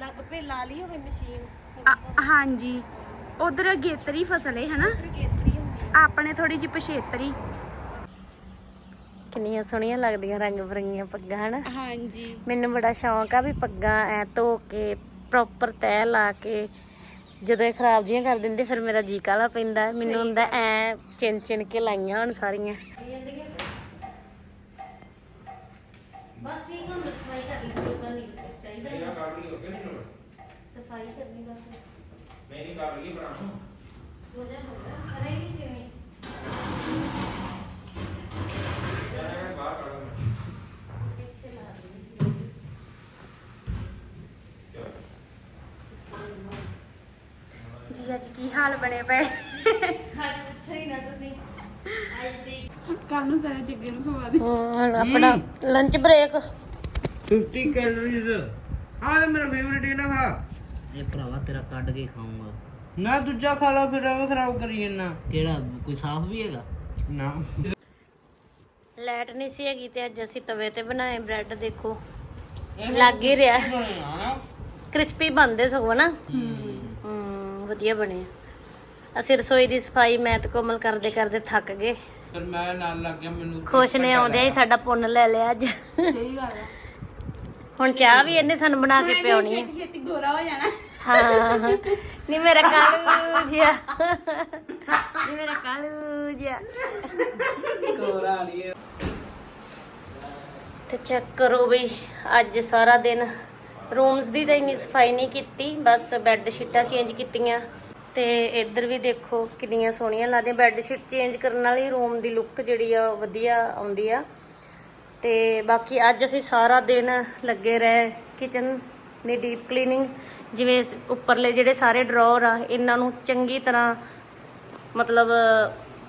ਲੱਗ ਪੇ ਲਾ ਲਈ ਹੋਵੇ ਮਸ਼ੀਨ ਆ- ਹਾਂਜੀ। ਉਧਰ ਗੇਤਰੀ ਫਸਲ ਹੈ ਹਨਾ? ਹੁੰਦੀ ਆਪਣੇ ਥੋੜੀ ਜਿਹੀ ਪਛੇਤਰੀ। ਕਿੰਨੀਆਂ ਸੋਹਣੀਆਂ ਲੱਗਦੀਆਂ ਰੰਗ ਬਰੰਗੀਆਂ ਪੱਗਾਂ ਹਨਾ? ਹਾਂਜੀ। ਮੈਨੂੰ ਬੜਾ ਸ਼ੌਂਕ ਆ ਵੀ ਪੱਗਾਂ ਐ ਧੋ ਕੇ ਪ੍ਰੋਪਰ ਤੈਅ ਲਾ ਕੇ ਜਦੋਂ ਇਹ ਖਰਾਬ ਜੀਆਂ ਕਰ ਦਿੰਦੇ ਫਿਰ ਮੇਰਾ ਜੀ ਕਾਲਾ ਪੈਂਦਾ। ਹੈ। ਮੈਨੂੰ ਹੁੰਦਾ ਐ ਚਿੰਨ ਚਿੰਨ ਕੇ ਲਾਈਆਂ ਹੁਣ ਸਾਰੀਆਂ। ਬਸ ਠੀਕ ਹੁਣ ਸਫ਼ਾਈ ਕਰਨੀ ਕੋਈ ਨਹੀਂ ਚਾਹੀਦਾ ਮੇਰਾ ਕਰ ਲਈ ਹੋਗੇ ਨਹੀਂ ਲੋੜ ਸਫ਼ਾਈ ਕਰਨੀ ਬਸ। ਮੈਂ ਨਹੀਂ ਕਰ ਲਈ ਬਣਾ ਹੋ ਜਾ ਹੋ ਜਾ ਕਰੇਗੀ ਕਿਵੇਂ? ਮੈਂ ਬਾਹਰ ਕੱਢ ਮੈਂ ਇੱਥੇ ਲਾ ਦੇ ਜੀ ਅੱਜ ਕੀ ਹਾਲ ਬਣੇ ਪਏ? ਹਾਂ ਪੁੱਛੋ ਹੀ ਨਾ ਤੁਸੀਂ। ਅੱਜ ਦੀ ਕੱਲ ਨੂੰ ਸਾਰੇ ਜੱਗੇ ਨੂੰ ਖਵਾ ਦੇ। ਹੁਣ ਆਪਣਾ ਲੰਚ ਬ੍ਰੇਕ 50 ਕੈਲੋਰੀਜ਼ ਆ ਤੇ ਮੇਰਾ ਫੇਵਰੇਟ ਹੈ ਨਾ ਖਾ ਇਹ ਭਰਾਵਾ ਤੇਰਾ ਕੱਢ ਕੇ ਖਾਊਂਗਾ। ਨਾ ਦੂਜਾ ਖਾ ਲਾ ਫਿਰ ਐਵੇਂ ਖਰਾਬ ਕਰੀ ਜੰਨਾ ਕਿਹੜਾ ਕੋਈ ਸਾਫ਼ ਵੀ ਹੈਗਾ? ਨਾ। ਲਾਈਟ ਨਹੀਂ ਸੀ ਹੈਗੀ ਤੇ ਅੱਜ ਅਸੀਂ ਤਵੇ ਤੇ ਬਣਾਏ ਬ੍ਰੈਡ ਦੇਖੋ। ਲੱਗ ਹੀ ਰਿਹਾ। ਕ੍ਰਿਸਪੀ ਬਣਦੇ ਸਗੋਂ ਨਾ। ਹੂੰ। ਵਧੀਆ ਬਣੇ। ਅਸੀਂ ਰਸੋਈ ਦੀ ਸਫ਼ਾਈ ਮੈਂ ਤੇ ਕੋਮਲ ਕਰਦੇ ਕਰਦੇ ਥੱਕ ਗਏ। ਫਿਰ ਮੈਂ ਨਾਲ ਲੱਗ ਗਿਆ ਮੈਨੂੰ ਖੁਸ਼ ਨੇ ਆਉਂਦੇ ਹੀ ਸਾਡਾ ਪੁੰਨ ਲੈ ਲਿਆ ਅੱਜ। ਸਹੀ ਗੱਲ ਆ। ਹੁਣ ਚਾਹ ਵੀ ਇਹਨੇ ਸਾਨੂੰ ਬਣਾ ਕੇ ਪਿਆਉਣੀ ਹੈ ਛੇਤੀ ਗੋਰਾ ਹੋ ਜਾਣਾ। ਹਾਂ। ਨਹੀਂ ਮੇਰਾ ਕਾਲੂ ਜਿਹਾ। ਨਹੀਂ ਮੇਰਾ ਕਾਲੂ ਜਿਹਾ। ਕੋਰਾ ਨਹੀਂ ਤੇ ਚੈੱਕ ਕਰੋ ਬਈ ਅੱਜ ਸਾਰਾ ਦਿਨ ਰੂਮਸ ਦੀ ਤਾਂ ਇੰਨੀ ਸਫ਼ਾਈ ਨਹੀਂ ਕੀਤੀ ਬਸ ਬੈੱਡ ਸ਼ੀਟਾਂ ਚੇਂਜ ਕੀਤੀਆਂ। ਤੇ ਇੱਧਰ ਵੀ ਦੇਖੋ ਕਿੰਨੀਆਂ ਸੋਹਣੀਆਂ ਲੱਗਦੀਆਂ। ਬੈੱਡ ਸ਼ੀਟ ਚੇਂਜ ਕਰਨ ਨਾਲ ਹੀ ਰੂਮ ਦੀ ਲੁੱਕ ਜਿਹੜੀ ਆ ਉਹ ਵਧੀਆ ਆਉਂਦੀ ਆ। ਤੇ ਬਾਕੀ ਅੱਜ ਅਸੀਂ ਸਾਰਾ ਦਿਨ ਲੱਗੇ ਰਹੇ ਕਿਚਨ ਦੀ ਡੀਪ ਕਲੀਨਿੰਗ ਜਿਵੇਂ ਉੱਪਰਲੇ ਜਿਹੜੇ ਸਾਰੇ ਡਰਾਅਰ ਆ, ਇਹਨਾਂ ਨੂੰ ਚੰਗੀ ਤਰ੍ਹਾਂ ਸ- ਮਤਲਬ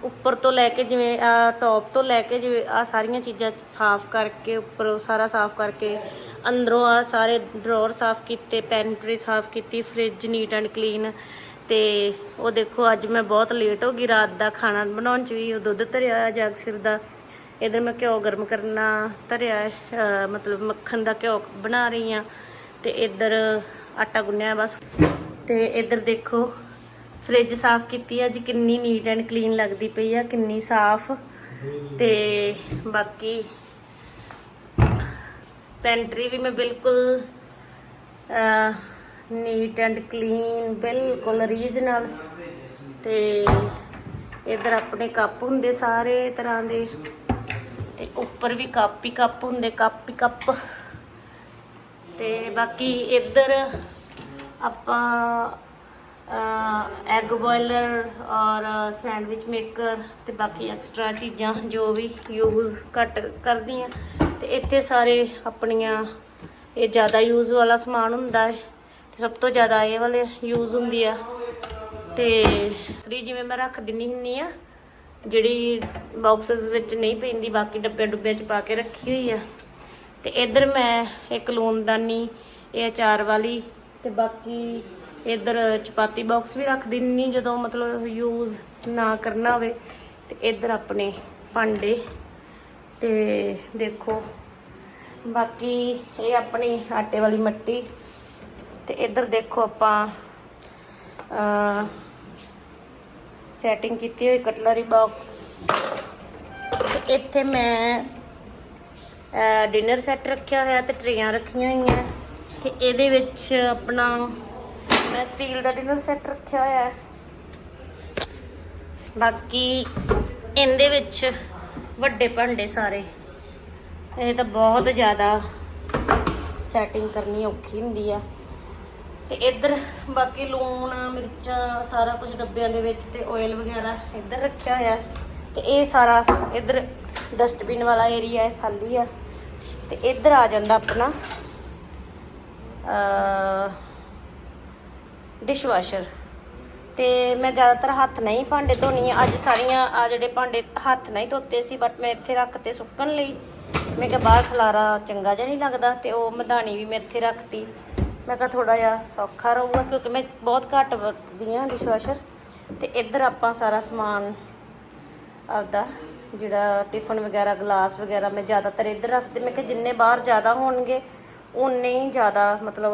ਉੱਪਰ ਤੋਂ ਲੈ ਕੇ ਜਿਵੇਂ ਆ ਟੌਪ ਤੋਂ ਲੈ ਕੇ ਜਿਵੇਂ ਆ ਸਾਰੀਆਂ ਚੀਜ਼ਾਂ ਸਾਫ਼ ਕਰਕੇ, ਉੱਪਰੋਂ ਸਾਰਾ ਸਾਫ਼ ਕਰਕੇ, ਅੰਦਰੋਂ ਆ ਸਾਰੇ ਡਰਾਅਰ ਸਾਫ਼ ਕੀਤੇ ਪੈਂਟਰੀ ਸਾਫ਼ ਕੀਤੀ ਫ੍ਰਿਜ ਨੀਟ ਐਂਡ ਕਲੀਨ ਤੇ ਉਹ ਦੇਖੋ ਅੱਜ ਮੈਂ ਬਹੁਤ ਲੇਟ ਹੋ ਗਈ, ਰਾਤ ਦਾ ਖਾਣਾ ਬਣਾਉਣ ਚ ਵੀ ਉਹ ਦੁੱਧ ਧਰਿਆ ਹੋਇਆ ਜਗ ਸਿਰ ਦਾ। ਇਧਰ ਮੈਂ ਘਿਓ ਗਰਮ ਕਰਨਾ ਧਰਿਆ ਮਤਲਬ ਮੱਖਣ ਦਾ ਘਿਓ ਬਣਾ ਰਹੀ ਆ ਤੇ ਇਧਰ ਆਟਾ ਗੁੰਨਿਆ ਬਸ। ਤੇ ਇਧਰ ਦੇਖੋ, ਫ੍ਰਿਜ ਸਾਫ਼ ਕੀਤੀ ਆ ਜੀ ਕਿੰਨੀ ਨੀਟ ਐਂਡ ਕਲੀਨ ਲੱਗਦੀ ਪਈ ਆ, ਕਿੰਨੀ ਸਾਫ਼। ਤੇ ਬਾਕੀ ਪੈਂਟਰੀ ਵੀ ਮੈਂ ਬਿਲਕੁਲ ਨੀਟ ਐਂਡ ਕਲੀਨ ਬਿਲਕੁਲ ਰੀਜਨਲ ਤੇ ਇਧਰ ਆਪਣੇ ਕੱਪ ਹੁੰਦੇ ਸਾਰੇ ਤਰ੍ਹਾਂ ਦੇ। ਤੇ ਉੱਪਰ ਵੀ ਕੱਪ ਹੀ ਕੱਪ ਹੁੰਦੇ, ਕੱਪ ਹੀ ਕੱਪ ਤੇ ਬਾਕੀ ਇੱਧਰ ਆਪਾਂ ਐਗ ਬੋਇਲਰ ਔਰ ਸੈਂਡਵਿਚ ਮੇਕਰ ਤੇ ਬਾਕੀ ਐਕਸਟਰਾ ਚੀਜ਼ਾਂ ਜੋ ਵੀ ਯੂਜ਼ ਘੱਟ ਕਰਦੀ ਆ ਤੇ ਇੱਥੇ ਸਾਰੇ ਆਪਣੀਆਂ, ਇਹ ਜ਼ਿਆਦਾ ਯੂਜ਼ ਵਾਲਾ ਸਮਾਨ ਹੁੰਦਾ ਹੈ ਤੇ ਸਭ ਤੋਂ ਜ਼ਿਆਦਾ ਇਹ ਵਾਲੇ ਯੂਜ਼ ਹੁੰਦੀ ਆ। ਤੇ ਸਰੀ ਜਿਵੇਂ ਮੈਂ ਰੱਖ ਦਿੰਨੀ ਹੁੰਨੀ ਆ ਜਿਹੜੀ ਬਾਕਸਸ ਵਿੱਚ ਨਹੀਂ ਪੈਂਦੀ, ਬਾਕੀ ਡੱਬੇ ਡੁੱਬਿਆਂ 'ਚ ਪਾ ਕੇ ਰੱਖੀ ਹੋਈ ਆ। ਤੇ ਇੱਧਰ ਮੈਂ ਇੱਕ ਲੂਣਦਾਨੀ, ਇਹ ਅਚਾਰ ਵਾਲੀ ਤੇ ਬਾਕੀ ਇੱਧਰ ਚਪਾਤੀ ਬਾਕਸ ਵੀ ਰੱਖ ਦਿੰਨੀ ਜਦੋਂ ਮਤਲਬ ਯੂਜ਼ ਨਾ ਕਰਨਾ ਹੋਵੇ। ਤੇ ਇੱਧਰ ਆਪਣੇ ਭਾਂਡੇ ਤੇ ਦੇਖੋ। ਬਾਕੀ ਇਹ ਆਪਣੀ ਆਟੇ ਵਾਲੀ ਮੱਟੀ ਤੇ ਇੱਧਰ ਦੇਖੋ ਆਪਾਂ ਸੈਟਿੰਗ ਕੀਤੀ ਹੋਈ ਕਟਲਰੀ ਬਾਕਸ ਤੇ ਇੱਥੇ ਮੈਂ ਡਿਨਰ ਸੈੱਟ ਰੱਖਿਆ ਹੋਇਆ ਤੇ ਟਰੇਆਂ ਰੱਖੀਆਂ ਹੋਈਆਂ। ਤੇ ਇਹਦੇ ਵਿੱਚ ਆਪਣਾ ਮੈਂ ਸਟੀਲ ਦਾ ਡਿਨਰ ਸੈੱਟ ਰੱਖਿਆ ਹੋਇਆ। ਹੈ ਬਾਕੀ ਇਹਦੇ ਵਿੱਚ ਵੱਡੇ ਭਾਂਡੇ ਸਾਰੇ। ਇਹ ਤਾਂ ਬਹੁਤ ਜ਼ਿਆਦਾ ਸੈਟਿੰਗ ਕਰਨੀ ਔਖੀ ਹੁੰਦੀ ਆ। ਤੇ ਇੱਧਰ ਬਾਕੀ ਲੂਣ, ਮਿਰਚਾਂ, ਸਾਰਾ ਕੁਝ ਡੱਬਿਆਂ ਦੇ ਵਿੱਚ ਤੇ ਆਇਲ ਵਗੈਰਾ ਇੱਧਰ ਰੱਖਿਆ ਹੋਇਆ। ਤੇ ਇਹ ਸਾਰਾ ਇੱਧਰ ਡਸਟਬਿਨ ਵਾਲਾ ਏਰੀਆ ਹੈ, ਖਾਲੀ ਆ। ਤੇ ਇੱਧਰ ਆ ਜਾਂਦਾ ਆਪਣਾ ਡਿਸ਼ਵਾਸ਼ਰ ਤੇ ਮੈਂ ਜ਼ਿਆਦਾਤਰ ਹੱਥ ਨਹੀਂ ਭਾਂਡੇ ਧੋਣੀ ਆ। ਅੱਜ ਸਾਰੀਆਂ ਆ ਜਿਹੜੇ ਭਾਂਡੇ ਹੱਥ ਨਹੀਂ ਧੋਤੇ ਸੀ ਬਟ ਮੈਂ ਇੱਥੇ ਰੱਖ ਤੇ ਸੁੱਕਣ ਲਈ। ਮੈਂ ਕਿਹਾ ਬਾਹਰ ਖਲਾਰਾ ਚੰਗਾ ਜਿਹਾ ਨਹੀਂ ਲੱਗਦਾ ਤੇ ਉਹ ਮਧਾਣੀ ਵੀ ਮੈਂ ਇੱਥੇ ਰੱਖਤੀ। ਮੈਂ ਕਿਹਾ ਥੋੜਾ ਜਿਹਾ ਸੌਖਾ ਰਹੂਗਾ ਕਿਉਂਕਿ ਮੈਂ ਬਹੁਤ ਘੱਟ ਵਰਤਦੀ ਆ ਡਿਸ਼ਵਾਸ਼ਰ ਤੇ ਇੱਧਰ ਆਪਾਂ ਸਾਰਾ ਸਮਾਨ ਆਪਦਾ ਜਿਹੜਾ ਟਿਫਨ ਵਗੈਰਾ ਗਲਾਸ ਵਗੈਰਾ ਮੈਂ ਜ਼ਿਆਦਾਤਰ ਇੱਧਰ ਰੱਖਦੀ। ਮੈਂ ਕਿ ਜਿੰਨੇ ਬਾਹਰ ਜ਼ਿਆਦਾ ਹੋਣਗੇ ਉਨੇ ਹੀ ਜ਼ਿਆਦਾ ਮਤਲਬ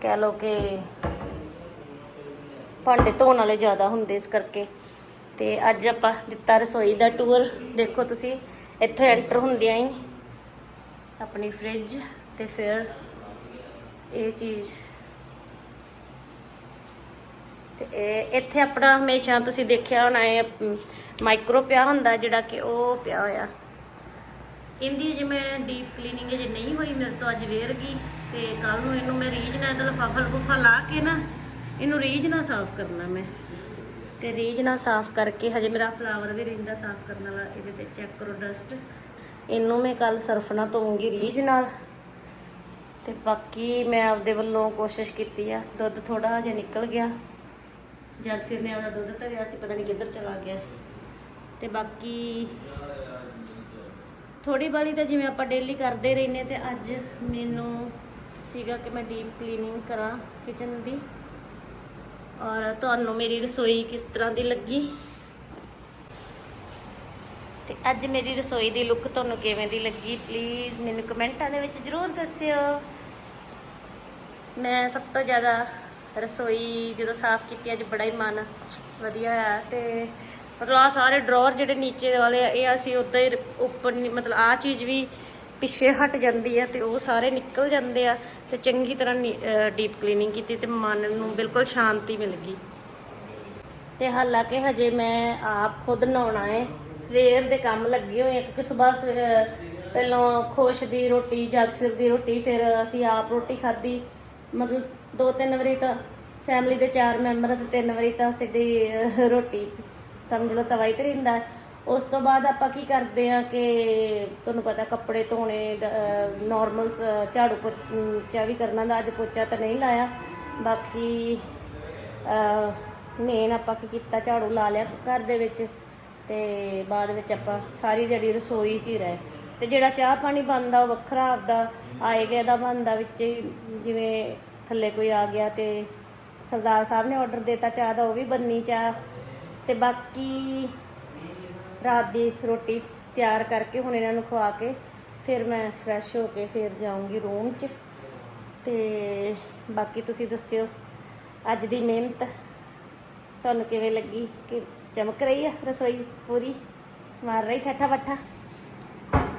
ਕਹਿ ਲਓ ਕਿ ਭਾਂਡੇ ਧੋਣ ਵਾਲੇ ਜ਼ਿਆਦਾ ਹੁੰਦੇ ਇਸ ਕਰਕੇ। ਤੇ ਅੱਜ ਆਪਾਂ ਦਿੱਤਾ ਰਸੋਈ ਦਾ ਟੂਰ ਦੇਖੋ ਤੁਸੀਂ, ਇੱਥੇ ਐਂਟਰ ਹੁੰਦਿਆਂ ਹੀ ਆਪਣੀ ਫ੍ਰਿਜ ਤੇ ਫਿਰ ਇਹ ਚੀਜ਼। ਤੇ ਇੱਥੇ ਆਪਣਾ ਹਮੇਸ਼ਾ ਤੁਸੀਂ ਦੇਖਿਆ ਹੋਣਾ, ਇਹ ਮਾਈਕਰੋ ਪਿਆ ਹੁੰਦਾ ਜਿਹੜਾ ਕਿ ਉਹ ਪਿਆ ਹੋਇਆ। ਇਹਦੀ ਜਿਵੇਂ ਡੀਪ ਕਲੀਨਿੰਗ ਜੇ ਨਹੀਂ ਹੋਈ, ਮੇਰੇ ਤੋਂ ਅੱਜ ਵੇਰ ਗਈ। ਤੇ ਕੱਲ ਨੂੰ ਇਹਨੂੰ ਮੈਂ ਰੀਝ ਨਾਲ ਇਹਦਾ ਲਫਾਫਾ ਲਾ ਕੇ ਨਾ, ਇਹਨੂੰ ਰੀਝ ਨਾਲ ਸਾਫ਼ ਕਰਨਾ ਮੈਂ। ਤੇ ਰੀਝ ਨਾਲ ਸਾਫ਼ ਕਰਕੇ, ਹਜੇ ਮੇਰਾ ਫਲਾਵਰ ਵੀ ਰਹਿੰਦਾ ਸਾਫ਼ ਕਰਨ ਵਾਲਾ, ਇਹਦੇ ਤੇ ਚੈੱਕ ਕਰੋ ਡਸਟ ਇਹਨੂੰ ਮੈਂ ਕੱਲ ਸਰਫ ਨਾਲ ਧੋਉਂਗੀ ਰੀਝ ਨਾਲ। ਤੇ ਬਾਕੀ ਮੈਂ ਆਪਦੇ ਵੱਲੋਂ ਕੋਸ਼ਿਸ਼ ਕੀਤੀ ਆ, ਦੁੱਧ ਥੋੜਾ ਜਿਹਾ ਨਿਕਲ ਗਿਆ। ਜਗਸੀਰ ਨੇ ਆਪਣਾ ਦੁੱਧ ਧਰਿਆ ਸੀ, ਪਤਾ ਨਹੀਂ ਕਿੱਧਰ ਚਲਾ ਗਿਆ। ਤੇ ਬਾਕੀ ਥੋੜੀ ਬਾਲੀ ਤਾਂ ਜਿਵੇਂ ਆਪਾਂ ਡੇਲੀ ਕਰਦੇ ਰਹਿੰਦੇ ਤੇ ਅੱਜ ਮੈਨੂੰ ਸੀਗਾ ਕਿ ਮੈਂ ਡੀਪ ਕਲੀਨਿੰਗ ਕਰਾਂ ਕਿਚਨ ਦੀ। ਔਰ ਤੁਹਾਨੂੰ ਮੇਰੀ ਰਸੋਈ ਕਿਸ ਤਰ੍ਹਾਂ ਦੀ ਲੱਗੀ? ਤੇ ਅੱਜ ਮੇਰੀ ਰਸੋਈ ਦੀ ਲੁੱਕ ਤੁਹਾਨੂੰ ਕਿਵੇਂ ਦੀ ਲੱਗੀ? ਪਲੀਜ਼ ਮੈਨੂੰ ਕਮੈਂਟਾਂ ਦੇ ਵਿੱਚ ਜ਼ਰੂਰ ਦੱਸਿਓ। ਮੈਂ ਸਭ ਤੋਂ ਜ਼ਿਆਦਾ ਰਸੋਈ ਜਦੋਂ ਸਾਫ਼ ਕੀਤੀ, ਅੱਜ ਬੜਾ ਹੀ ਮਨ ਵਧੀਆ ਆ ਤੇ ਮਤਲਬ ਆ ਸਾਰੇ ਡਰਾਅਰ ਜਿਹੜੇ ਨੀਚੇ ਵਾਲੇ ਆ, ਇਹ ਅਸੀਂ ਉਦਾਂ ਹੀ ਉੱਪਰ ਮਤਲਬ ਆ ਚੀਜ਼ ਵੀ ਪਿੱਛੇ ਹਟ ਜਾਂਦੀ ਆ ਤੇ ਉਹ ਸਾਰੇ ਨਿਕਲ ਜਾਂਦੇ ਆ ਤੇ ਚੰਗੀ ਤਰ੍ਹਾਂ ਡੀਪ ਕਲੀਨਿੰਗ ਕੀਤੀ ਤੇ ਮਨ ਨੂੰ ਬਿਲਕੁਲ ਸ਼ਾਂਤੀ ਮਿਲ ਗਈ। ਤੇ ਹਾਲਾਂਕਿ ਹਜੇ ਮੈਂ ਆਪ ਖੁਦ ਨਹਾਉਣਾ ਹੈ ਸਵੇਰ ਦੇ ਕੰਮ ਲੱਗੇ ਹੋਏ ਆ ਕਿਉਂਕਿ ਸਵੇਰ ਪਹਿਲਾਂ ਖੁਸ਼ ਦੀ ਰੋਟੀ ਜਗਸਿਰ ਦੀ ਰੋਟੀ ਫਿਰ ਅਸੀਂ ਆਪ ਰੋਟੀ ਖਾਧੀ। ਮਤਲਬ ਦੋ ਤਿੰਨ ਵਾਰੀ ਤਾਂ ਫੈਮਿਲੀ ਦੇ ਚਾਰ ਮੈਂਬਰ ਤੇ ਤਿੰਨ ਵਾਰੀ ਤਾਂ ਸਿੱਧੀ ਅਹ, ਰੋਟੀ ਸਮਝ ਲਓ ਤਵਾਈ ਤੇ ਰਹਿੰਦਾ। ਉਸ ਤੋਂ ਬਾਅਦ ਆਪਾਂ ਕੀ ਕਰਦੇ ਆ ਕਿ ਤੁਹਾਨੂੰ ਪਤਾ ਕੱਪੜੇ ਧੋਣੇ ਨਾਰਮਲ ਝਾੜੂ ਪੋਚਾ ਵੀ ਕਰਨਾ ਦਾ ਅੱਜ ਪੋਚਾ ਤਾਂ ਨਹੀਂ ਲਾਇਆ। ਬਾਕੀ ਮੇਨ ਆਪਾਂ ਕੀ ਕੀਤਾ ਝਾੜੂ ਲਾ ਲਿਆ ਘਰ ਦੇ ਵਿੱਚ। ਤੇ ਬਾਅਦ ਵਿੱਚ ਆਪਾਂ ਸਾਰੀ ਜਿਹੜੀ ਰਸੋਈ 'ਚ ਹੀ ਰਹੇ। ਤੇ ਜਿਹੜਾ ਚਾਹ ਪਾਣੀ ਬਣਦਾ, ਉਹ ਵੱਖਰਾ ਆਪਦਾ ਆਏ ਗਏ ਦਾ ਬਣਦਾ ਵਿੱਚ ਹੀ, ਜਿਵੇਂ ਥੱਲੇ ਕੋਈ ਆ ਗਿਆ ਤੇ ਸਰਦਾਰ ਸਾਹਿਬ ਨੇ ਆਰਡਰ ਦਿੱਤਾ ਚਾਹ ਦਾ, ਉਹ ਵੀ ਬੰਨੀ ਚਾਹ। ਤੇ ਬਾਕੀ ਰਾਤ ਦੀ ਰੋਟੀ ਤਿਆਰ ਕਰਕੇ ਹੁਣ ਇਹਨਾਂ ਨੂੰ ਖਵਾ ਕੇ ਫਿਰ ਮੈਂ ਫਰੈਸ਼ ਹੋ ਕੇ ਫਿਰ ਜਾਊਂਗੀ ਰੂਮ 'ਚ। ਤੇ ਬਾਕੀ ਤੁਸੀਂ ਦੱਸਿਓ, ਅੱਜ ਦੀ ਮਿਹਨਤ ਤੁਹਾਨੂੰ ਕਿਵੇਂ ਲੱਗੀ? ਕਿ ਚਮਕ ਰਹੀ ਆ ਰਸੋਈ ਪੂਰੀ, ਮਾਰ ਰਹੀ ਠੱਠਾ ਬੱਠਾ।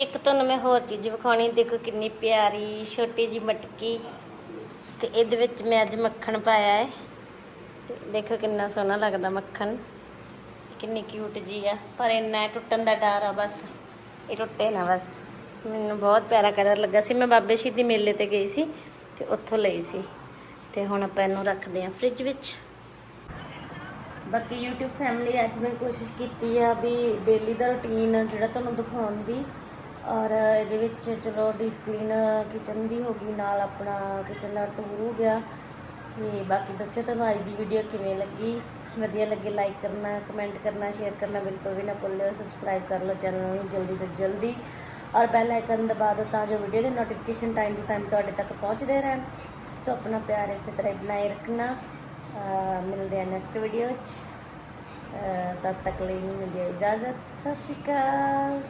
ਇੱਕ ਤੁਹਾਨੂੰ ਮੈਂ ਹੋਰ ਚੀਜ਼ ਵਿਖਾਉਣੀ, ਦੇਖੋ ਕਿੰਨੀ ਪਿਆਰੀ, ਛੋਟੀ ਜੀ ਮਟਕੀ। ਤੇ ਇਹਦੇ ਵਿੱਚ ਮੈਂ ਅੱਜ ਮੱਖਣ ਪਾਇਆ ਹੈ। ਤੇ ਦੇਖੋ ਕਿੰਨਾ ਸੋਹਣਾ ਲੱਗਦਾ ਮੱਖਣ। ਕਿੰਨੀ ਕਿਊਟ ਜੀ ਆ। ਪਰ ਇੰਨਾ ਟੁੱਟਣ ਦਾ ਡਰ ਆ ਬਸ। ਇਹ ਟੁੱਟੇ ਨਾ ਬਸ। ਮੈਨੂੰ ਬਹੁਤ ਪਿਆਰਾ ਕਲਰ ਲੱਗਾ ਸੀ। ਮੈਂ ਬਾਬੇ ਸ਼ਹੀਦੀ ਮੇਲੇ ਤੇ ਗਈ ਸੀ ਤੇ ਉੱਥੋਂ ਲਈ ਸੀ। ਤੇ ਹੁਣ ਆਪਾਂ ਇਹਨੂੰ ਰੱਖਦੇ ਹਾਂ ਫ੍ਰਿਜ ਵਿੱਚ। ਬਾਕੀ YouTube ਫੈਮਿਲੀ ਅੱਜ ਮੈਂ ਕੋਸ਼ਿਸ਼ ਕੀਤੀ ਆ ਵੀ ਡੇਲੀ ਦਾ ਰੁਟੀਨ ਜਿਹੜਾ ਤੁਹਾਨੂੰ ਦਿਖਾਉਣ ਦੀ ਔਰ ਇਹਦੇ ਵਿੱਚ ਚਲੋ ਡੀਪ ਕਲੀਨ ਕਿਚਨ ਦੀ ਹੋ ਗਈ, ਨਾਲ ਆਪਣਾ ਕਿਚਨ ਦਾ ਟੂਰ ਹੋ ਗਿਆ ਤੇ ਬਾਕੀ ਦੱਸਿਓ ਤੁਹਾਨੂੰ ਅੱਜ ਦੀ ਵੀਡੀਓ ਕਿਵੇਂ ਲੱਗੀ? ਵਧੀਆ ਲੱਗੇ ਲਾਈਕ ਕਰਨਾ ਕਮੈਂਟ ਕਰਨਾ ਸ਼ੇਅਰ ਕਰਨਾ ਬਿਲਕੁਲ ਵੀ ਨਾ ਭੁੱਲਿਓ ਸਬਸਕ੍ਰਾਈਬ ਕਰ ਲਓ ਚੈਨਲ ਨੂੰ ਜਲਦੀ ਤੋਂ ਜਲਦੀ ਔਰ ਬੈਲ ਆਈਕਨ ਦਬਾ ਦਿਓ ਤਾਂ ਜੋ ਵੀਡੀਓ ਦੇ ਨੋਟੀਫਿਕੇਸ਼ਨ ਟਾਈਮ ਟੂ ਟਾਈਮ ਤੁਹਾਡੇ ਤੱਕ ਪਹੁੰਚਦੇ ਰਹਿਣ। ਸੋ ਆਪਣਾ ਪਿਆਰ ਇਸੇ ਤਰ੍ਹਾਂ ਬਣਾਏ ਰੱਖਣਾ। ਮਿਲਦੇ ਆ ਨੈਕਸਟ ਵੀਡੀਓ 'ਚ ਤਦ ਤੱਕ ਲਈ ਮੈਨੂੰ ਦਿਓ ਇਜਾਜ਼ਤ। ਸਤਿ ਸ਼੍ਰੀ ਅਕਾਲ।